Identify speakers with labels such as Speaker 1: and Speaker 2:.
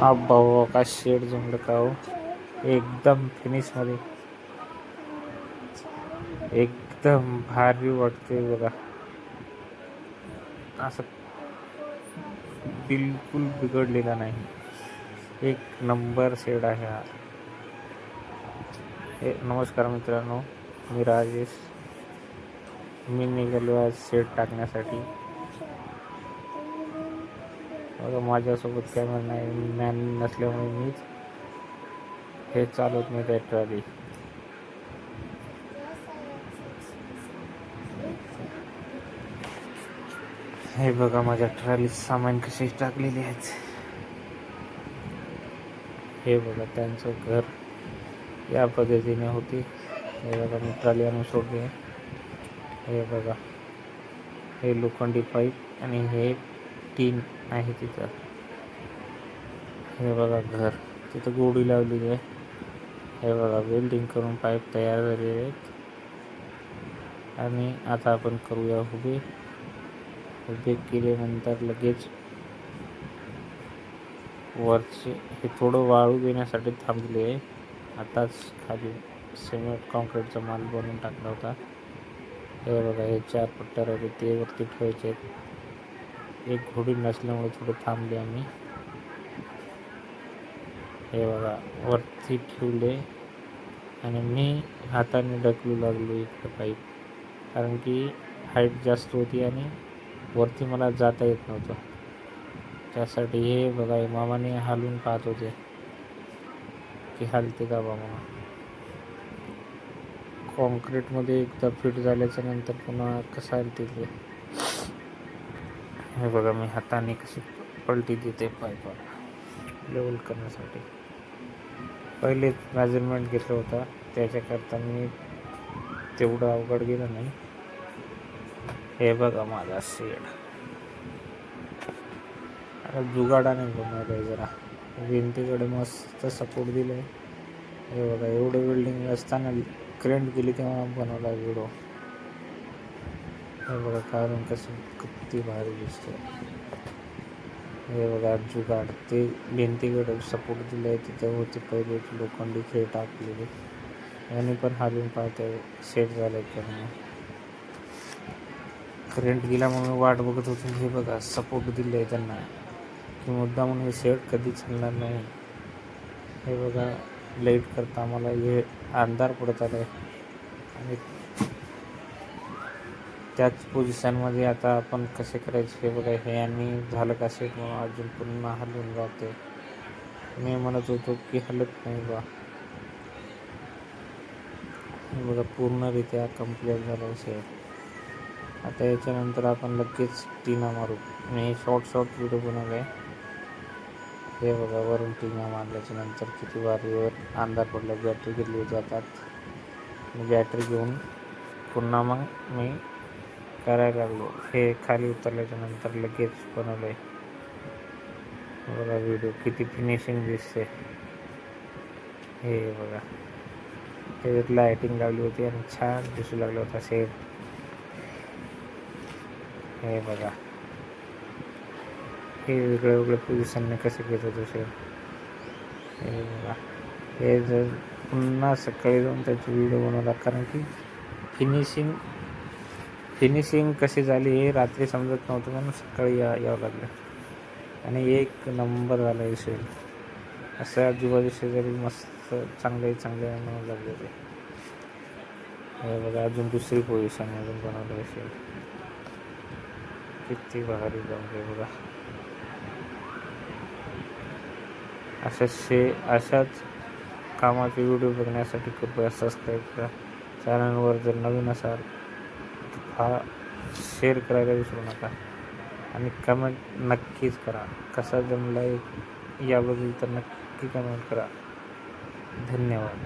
Speaker 1: अब्बा हो का शेड जमलं का हो एकदम फिनिशमध्ये एकदम भारी वाटते बघा. असं बिलकुल बिघडलेला नाही. एक नंबर शेड आहे हा. हे नमस्कार मित्रांनो मी राजेश. मी निघालो आज शेड टाकण्यासाठी. बघा माझ्यासोबत कॅमेरा नाही मॅन नसल्यामुळे मीच हे चालवत नाही त्या ट्रॉली हे बघा माझ्या ट्रॉलीत सामान कसे टाकलेले आहेत. हे बघा त्यांचं घर या पद्धतीने होते. हे बघा मी ट्रॉली आणून सोडली हे बघा हे लोखंडी पाईप आणि हे टीन आहे तिथं. हे बघा घर. तिथं गोडी लावलेली आहे. हे बघा वेल्डिंग करून पाईप तयार झालेले आहेत. आणि आता आपण करूया उभे. उभे केल्यानंतर लगेच वरचे हे थोडं वाळू देण्यासाठी थांबले आहे. आताच खाली सिमेंट कॉन्क्रीटचा माल बनवून टाकला होता. हे बघा हे चार पट्ट्या होते ते वरती ठेवायचे आहेत. एक घोडी नसल्यामुळे थोडं थांबले आम्ही. हे बघा वरती ठेवले आणि मी हाताने ढकलू लागलो इकडं पाईप. कारण की हाईट जास्त होती आणि वरती मला जाता येत नव्हतं. त्यासाठी हे बघा हे मामाने हालून पाहत होते की हालते का बा काँक्रीटमध्ये कॉन्क्रीटमध्ये एकदा फिट झाल्याच्यानंतर पुन्हा कसं हलते ते? हे बघा मी हाताने कशी पलटी देते पायपाला लेवल करण्यासाठी. पहिलेच मेजरमेंट घेतलं होता. त्याच्याकरता मी तेवढं अवघड गेलं नाही. हे बघा माझा सेड आता जुगाडाने बनवलं आहे जरा. भिंतीकडे मस्त सपोर्ट दिला आहे हे बघा एवढं बिल्डिंग असताना क्रेंट केली तेव्हा बनवला व्हिडिओ हे बघा कारण कसं किती भारी दिसतं. हे बघा जुगाड. ते भिंतीकडे सपोर्ट दिलं आहे तिथे होते पहिले लोखंडी खेळ टाकलेले. आणि पण हालून पाहते सेट झालं आहे करंट गेला म्हणून वाट बघत होतो हे बघा सपोर्ट दिले आहे त्यांना. की मुद्दा म्हणून हे सेट कधी चालणार नाही. हे बघा लाइट करता आम्हाला हे अंधार पडत आलं आहे आणि त्याच पोझिशनमध्ये आता आपण कसे करायचे हे बघा हे आणि झालं का सेट म्हणून अजून पुन्हा हलवून जाते मी म्हणत होतो की हलत नाही बा. बघा पूर्णरित्या कंप्लीट झालं सेट आता याच्यानंतर आपण लगेच टीना मारू. मी शॉर्ट शॉर्ट व्हिडिओ बनवला आहे हे बघा वरून टीना मारल्याच्या नंतर किती वारीवर अंधार पडला बॅटरी घेतली जातात. बॅटरी घेऊन पुन्हा मग मी करायला लागलो. हे खाली उतरल्याच्या नंतर लगेच बनवलं आहे बघा व्हिडिओ किती फिनिशिंग दिसते. हे बघा. त्याच्यात लायटिंग लावली होती आणि छान दिसू लागला होता सेम हे बघा. हे वेगळ्या वेगळ्या पोझिशनने कसे घेत होतो सेम हे बघा. हे जर पुन्हा सकाळी जाऊन त्याचे व्हिडिओ बनवला कारण की फिनिशिंग फिनिशिंग कशी झाली हे रात्री समजत नव्हतं म्हणून सकाळी या यावं लागलं. आणि एक नंबर झाला विषय असं आजूबाजू शेजारी मस्त चांगले चांगले बनवू लागले ते बघा अजून दुसरी पोझिशन अजून बनवलं आहे किती भारी जमले बघा. अशा शे अशाच कामाचे व्हिडिओ बघण्यासाठी कृपया सबस्क्राईब करा. चॅनलवर जर नवीन असाल हा शेअर करायला विसरू नका. आणि कमेंट नक्कीच करा. कसा जमला आहे याबद्दल तर नक्की कमेंट करा. धन्यवाद.